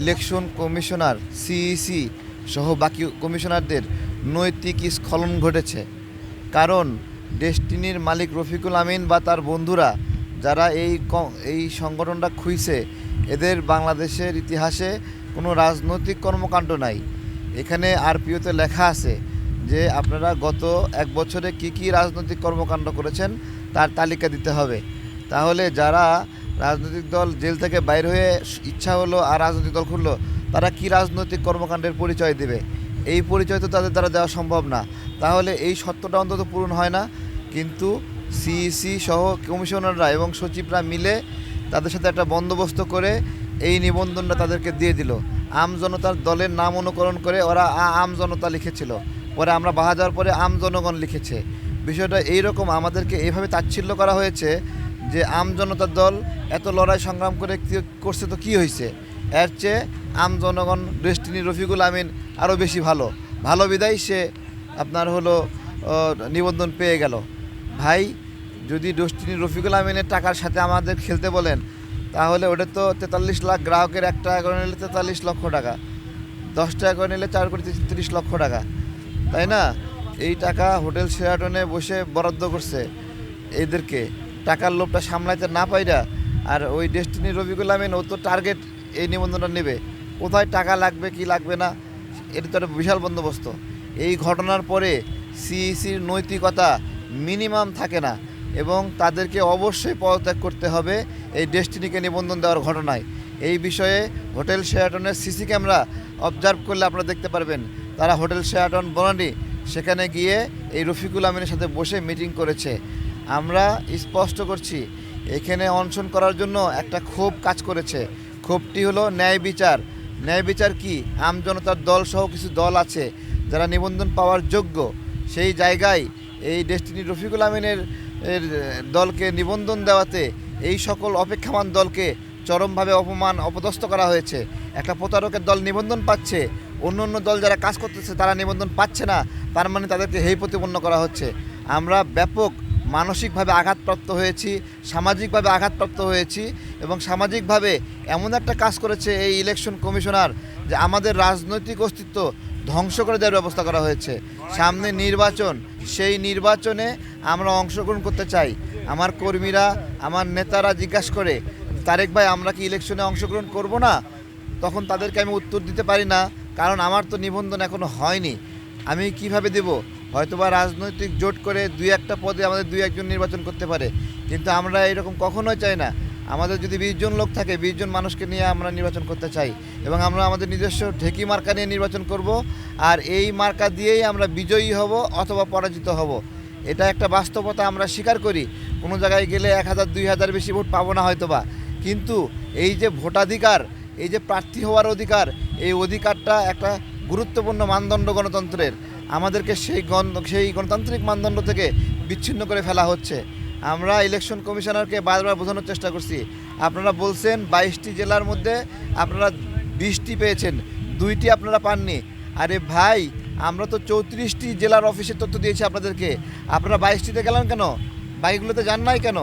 Election commissioner CEC সহ বাকি কমিশনারদের নৈতিক স্খলন ঘটেছে। কারণ, ডেস্টিনির মালিক রফিকুল আমিন বা তার বন্ধুরা যারা এই এই সংগঠনটা খুঁজছে, এদের বাংলাদেশের ইতিহাসে কোনো রাজনৈতিক কর্মকাণ্ড নাই। এখানে আরপিওতে লেখা আছে যে আপনারা গত এক বছরে কি কি রাজনৈতিক কর্মকাণ্ড করেছেন তার তালিকা দিতে হবে। তাহলে যারা রাজনৈতিক দল জেল থেকে বাইর হয়ে ইচ্ছা হলো আর রাজনৈতিক দল খুললো, তারা কি রাজনৈতিক কর্মকাণ্ডের পরিচয় দেবে? এই পরিচয় তো তাদের দ্বারা দেওয়া সম্ভব না। তাহলে এই সত্যটা অন্তত পূরণ হয় না। কিন্তু সিইসি সহ কমিশনাররা এবং সচিবরা মিলে তাদের সাথে একটা বন্দোবস্ত করে এই নিবন্ধনটা তাদেরকে দিয়ে দিল। আম জনতার দলের নাম অনুকরণ করে ওরা আম জনতা লিখেছিল। পরে আমরা বাহা যাওয়ার পরে আম জনগণ লিখেছে। বিষয়টা এইরকম আমাদেরকে এইভাবে তাচ্ছিল্য করা হয়েছে যে আম জনতার দল এত লড়াই সংগ্রাম করে করছে তো কি হয়েছে? এর চেয়ে আম জনগণ ডেস্টিনি রফিকুল আমিন আরও বেশি ভালো। ভালো বিদায় সে আপনার হলো নিবন্ধন পেয়ে গেল। ভাই, যদি ডেস্টিনি রফিকুল আমিনের টাকার সাথে আমাদের খেলতে বলেন, তাহলে ওটা তো তেতাল্লিশ লাখ গ্রাহকের এক টাকা করে নিলে তেতাল্লিশ লক্ষ টাকা। দশ টাকা করে নিলে চার কোটি তিরিশ লক্ষ টাকা। তাই না? এই টাকা হোটেল শেরাটনে বসে বরাদ্দ করছে এদেরকে। টাকার লোভটা সামলাইতে না পাইরা আর ওই ডেস্টিনি রবিকুল আমিন ও তো টার্গেট এই নিবন্ধনটা নেবে। কোথায় টাকা লাগবে, কি লাগবে না, এটা তো একটা বিশাল বন্দোবস্ত। এই ঘটনার পরে সিইসির নৈতিকতা মিনিমাম থাকে না এবং তাদেরকে অবশ্যই পদত্যাগ করতে হবে এই ডেস্টিনিকে নিবন্ধন দেওয়ার ঘটনায়। এই বিষয়ে হোটেল শেয়াটনের সিসি ক্যামেরা অবজার্ভ করলে আপনারা দেখতে পারবেন। তারা হোটেল শেয়াটন বনানি, সেখানে গিয়ে এই রফিকুল আমিনের সাথে বসে মিটিং করেছে। আমরা স্পষ্ট করছি, এখানে অনশন করার জন্য একটা ক্ষোভ কাজ করেছে। ক্ষোভটি হলো ন্যায় বিচার। ন্যায় বিচার কি? আম জনতার দল সহ কিছু দল আছে যারা নিবন্ধন পাওয়ার যোগ্য। সেই জায়গায় এই ডেস্টিনি রফিকুল আমিনের দলকে নিবন্ধন দেওয়াতে এই সকল অপেক্ষামান দলকে চরমভাবে অপমান, অপদস্থ করা হয়েছে। একটা প্রতারকের দল নিবন্ধন পাচ্ছে, অন্য অন্য দল যারা কাজ করতেছে তারা নিবন্ধন পাচ্ছে না, তার মানে তাদেরকে হেই প্রতিপন্ন করা হচ্ছে। আমরা ব্যাপক মানসিকভাবে আঘাতপ্রাপ্ত হয়েছি, সামাজিকভাবে আঘাতপ্রাপ্ত হয়েছি এবং সামাজিকভাবে এমন একটা কাজ করেছে এই ইলেকশন কমিশনার যে আমাদের রাজনৈতিক অস্তিত্ব ধ্বংস করে দেওয়ার ব্যবস্থা করা হয়েছে। সামনে নির্বাচন, সেই নির্বাচনে আমরা অংশগ্রহণ করতে চাই। আমার কর্মীরা, আমার নেতারা জিজ্ঞাসা করে, তারেক ভাই, আমরা কি ইলেকশনে অংশগ্রহণ করব না? তখন তাদেরকে আমি উত্তর দিতে পারি না, কারণ আমার তো নিবন্ধন এখনও হয়নি। আমি কীভাবে দেব? হয়তোবা রাজনৈতিক জোট করে দুই একটা পদে আমাদের দুই একজন নির্বাচন করতে পারে। কিন্তু আমরা এরকম কখনোই চাই না। আমাদের যদি বিশ জন লোক থাকে, বিশ জন মানুষকে নিয়ে আমরা নির্বাচন করতে চাই এবং আমরা আমাদের নিজস্ব ঢেকি মার্কা নিয়ে নির্বাচন করব আর এই মার্কা দিয়েই আমরা বিজয়ী হব অথবা পরাজিত হব। এটা একটা বাস্তবতা আমরা স্বীকার করি। কোনো জায়গায় গেলে এক হাজার, দুই হাজার বেশি ভোট পাবো না হয়তোবা। কিন্তু এই যে ভোটাধিকার, এই যে প্রার্থী হওয়ার অধিকার, এই অধিকারটা একটা গুরুত্বপূর্ণ মানদণ্ড গণতন্ত্রের। আমাদেরকে সেই গণ, সেই গণতান্ত্রিক মানদণ্ড থেকে বিচ্ছিন্ন করে ফেলা হচ্ছে। আমরা ইলেকশন কমিশনারকে বারবার বোঝানোর চেষ্টা করছি। আপনারা বলছেন বাইশটি জেলার মধ্যে আপনারা বিশটি পেয়েছেন, দুইটি আপনারা পাননি। আরে ভাই, আমরা তো চৌত্রিশটি জেলার অফিসের তথ্য দিয়েছি আপনাদেরকে। আপনারা বাইশটিতে গেলেন কেন? বাইকগুলোতে যান নাই কেন?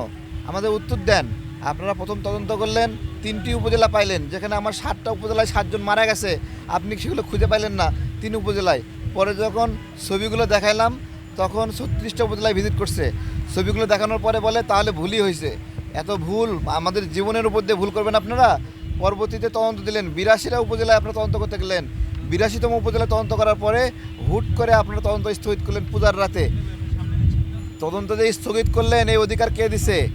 আমাদের উত্তর দেন। আপনারা প্রথম তদন্ত করলেন, তিনটি উপজেলা পাইলেন, যেখানে আমার সাতটা উপজেলায় সাতজন মারা গেছে। আপনি সেগুলো খুঁজে পাইলেন না? তিন উপজেলায়। পরে যখন ছবিগুলো দেখাইলাম, তখন ছত্রিশটা উপজেলায় ভিজিট করছে। ছবিগুলো দেখানোর পরে বলে, তাহলে ভুলই হয়েছে। এত ভুল, আমাদের জীবনের উপর দিয়ে ভুল করবেন আপনারা। পরবর্তীতে তদন্ত দিলেন। বিরাশিটা উপজেলায় আপনারা তদন্ত করতে গেলেন। বিরাশিতম উপজেলায় তদন্ত করার পরে হুট করে আপনারা তদন্ত স্থগিত করলেন পূজার রাতে। তদন্ত যে স্থগিত করলেন, এই অধিকার কে দিছে?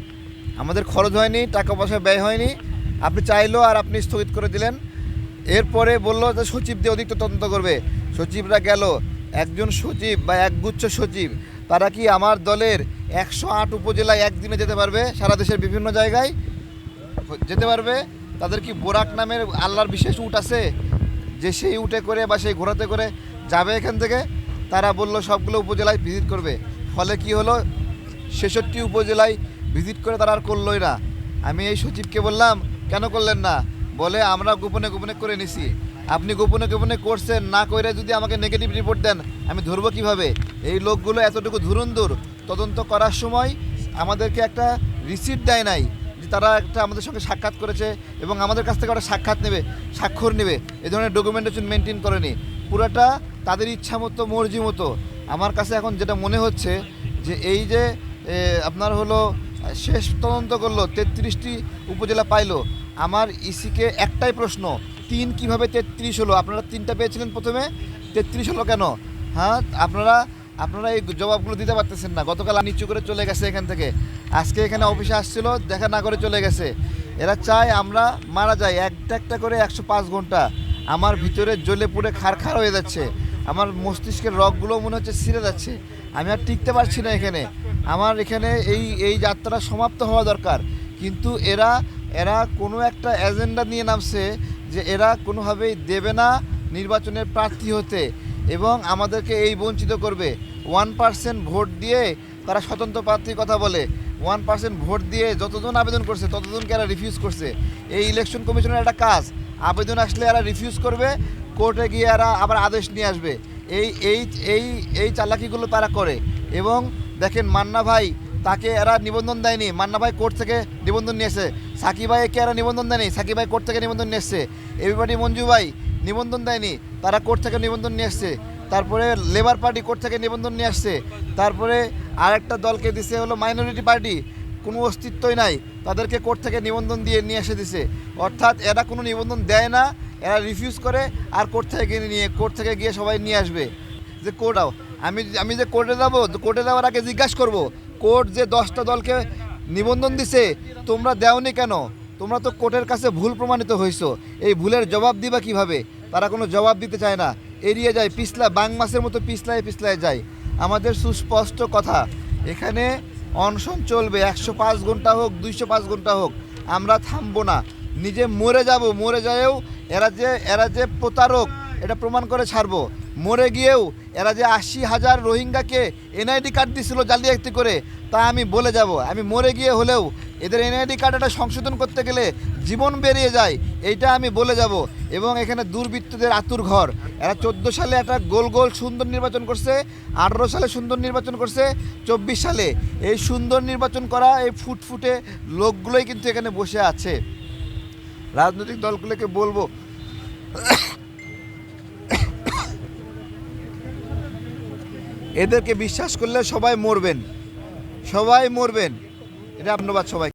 আমাদের খরচ হয়নি, টাকা পয়সা ব্যয় হয়নি। আপনি চাইলো আর আপনি স্থগিত করে দিলেন। এরপরে বলল যে, সচিব দিয়ে অধিক তদন্ত করবে। সচিবরা গেল। একজন সচিব বা একগুচ্ছ সচিব, তারা কি আমার দলের একশো আট উপজেলায় একদিনে যেতে পারবে? সারা দেশের বিভিন্ন জায়গায় যেতে পারবে? তাদের কি বোরাক নামের আল্লাহর বিশেষ উট আছে? যে সেই উটে করে বা সেই ঘোড়াতে করে যাবে এখান থেকে? তারা বলল, সবগুলো উপজেলায় ভিজিট করবে। ফলে কি হলো? ছেষট্টি উপজেলায় ভিজিট করে তারা আর করলোই না। আমি এই সচিবকে বললাম, কেন করলেন না? বলে, আমরা গোপনে গোপনে করে নিছি। আপনি গোপনে গোপনে করছেন, না করে যদি আমাকে নেগেটিভ রিপোর্ট দেন, আমি ধরবো কীভাবে? এই লোকগুলো এতটুকু ধুরন্ধুর। তদন্ত করার সময় আমাদেরকে একটা রিসিট দেয় নাই, যে তারা একটা আমাদের সঙ্গে সাক্ষাৎ করেছে এবং আমাদের কাছ থেকে ওরা সাক্ষাৎ নেবে, স্বাক্ষর নেবে। এই ধরনের ডকুমেন্টেশন মেনটেন করেনি। পুরোটা তাদের ইচ্ছা মতো, মর্জি মতো। আমার কাছে এখন যেটা মনে হচ্ছে, যে এই যে আপনার হলো, শেষ তদন্ত করল, তেত্রিশটি উপজেলা পাইলো, আমার ইসিকে একটাই প্রশ্ন তিন কীভাবে তেত্রিশ হলো? আপনারা তিনটা পেয়েছিলেন প্রথমে, তেত্রিশ হলো কেন? হ্যাঁ আপনারা আপনারা এই জবাবগুলো দিতে পারতেছেন না। গতকাল নিচু করে চলে গেছে এখান থেকে। আজকে এখানে অফিসে আসছিল, দেখা না করে চলে গেছে। এরা চায় আমরা মারা যাই, একটা একটা করে একশো পাঁচ ঘণ্টা। আমার ভিতরে জ্বলে পুড়ে খার খার হয়ে যাচ্ছে। আমার মস্তিষ্কের রগগুলো মনে হচ্ছে ছিঁড়ে যাচ্ছে। আমি আর টিকতে পারছি না এখানে। আমার এখানে এই এই যাত্রা সমাপ্ত হওয়া দরকার। কিন্তু এরা এরা কোনো একটা এজেন্ডা নিয়ে নামছে যে এরা কোনোভাবেই দেবে না নির্বাচনের প্রার্থী হতে এবং আমাদেরকে এই বঞ্চিত করবে। ওয়ান পার্সেন্ট ভোট দিয়ে তারা স্বতন্ত্র প্রার্থীর কথা বলে। ওয়ান পার্সেন্ট ভোট দিয়ে যতজন আবেদন করছে, ততজনকে এরা রিফিউজ করছে। এই ইলেকশন কমিশনের একটা কাজ, আবেদন আসলে এরা রিফিউজ করবে কোর্টে গিয়ে এরা আবার আদেশ নিয়ে আসবে। এই এই এই এই চালাকিগুলো তারা করে এবং দেখেন মান্না ভাই, তাকে এরা নিবন্ধন দেয়নি। মান্না ভাই কোর্ট থেকে নিবন্ধন নিয়ে সাকিব ভাইকে এরা নিবন্ধন দেয়নি? সাকিব ভাই কোর্ট থেকে নিবন্ধন নিয়ে এসছে। এবিবাডি মঞ্জু ভাই নিবন্ধন দেয়নি, তারা কোর্ট থেকে নিবন্ধন নিয়ে এসছে। তারপরে লেবার পার্টি কোর্ট থেকে নিবন্ধন নিয়ে আসছে তারপরে আরেকটা দলকে দিছে হলো মাইনরিটি পার্টি। কোনো অস্তিত্বই নাই। তাদেরকে কোর্ট থেকে নিবন্ধন দিয়ে নিয়ে এসে দিছে। অর্থাৎ এরা কোনো নিবন্ধন দেয় না, এরা রিফিউজ করে আর কোর্ট থেকে নিয়ে, কোর্ট থেকে গিয়ে সবাই নিয়ে আসবে। যে কোর্ট, আমি আমি যে কোর্টে যাব, কোর্টে যাওয়ার আগে জিজ্ঞাসা করব, কোর্ট যে দশটা দলকে নিবন্ধন দিছে, তোমরা দেওনি কেন? তোমরা তো কোর্টের কাছে ভুল প্রমাণিত হয়েছো এই ভুলের জবাব দিবা কীভাবে? তারা কোনো জবাব দিতে চায় না। এড়িয়ে যায়, পিছলা, বাং মাসের মতো পিছলায় পিছলায় যায়। আমাদের সুস্পষ্ট কথা, এখানে অনশন চলবে, একশো পাঁচ ঘণ্টা হোক, দুইশো পাঁচ ঘণ্টা হোক। আমরা থামবো না। নিজে মরে যাব, মরে যায়ও এরা যে এরা যে প্রতারক, এটা প্রমাণ করে ছাড়বো। মরে গিয়েও এরা যে আশি হাজার রোহিঙ্গাকে এনআইডি কার্ড দিছিল জালিয়াতি করে, তা আমি বলে যাব। আমি মরে গিয়ে হলেও এদের এনআইডি এটা সংশোধন করতে গেলে জীবন বেরিয়ে যায়, এইটা আমি বলে যাব। এবং এখানে দুর্বৃত্তদের আতুর ঘর। এরা চোদ্দ সালে একটা গোল গোল সুন্দর নির্বাচন করছে, আঠেরো সালে সুন্দর নির্বাচন করছে, চব্বিশ সালে এই সুন্দর নির্বাচন করা এই ফুটফুটে লোকগুলোই কিন্তু এখানে বসে আছে। রাজনৈতিক দলগুলোকে বলব এদেরকে বিশ্বাস করলে সবাই মরবেন। সবাই মরবেন। এটা আপনার সবাই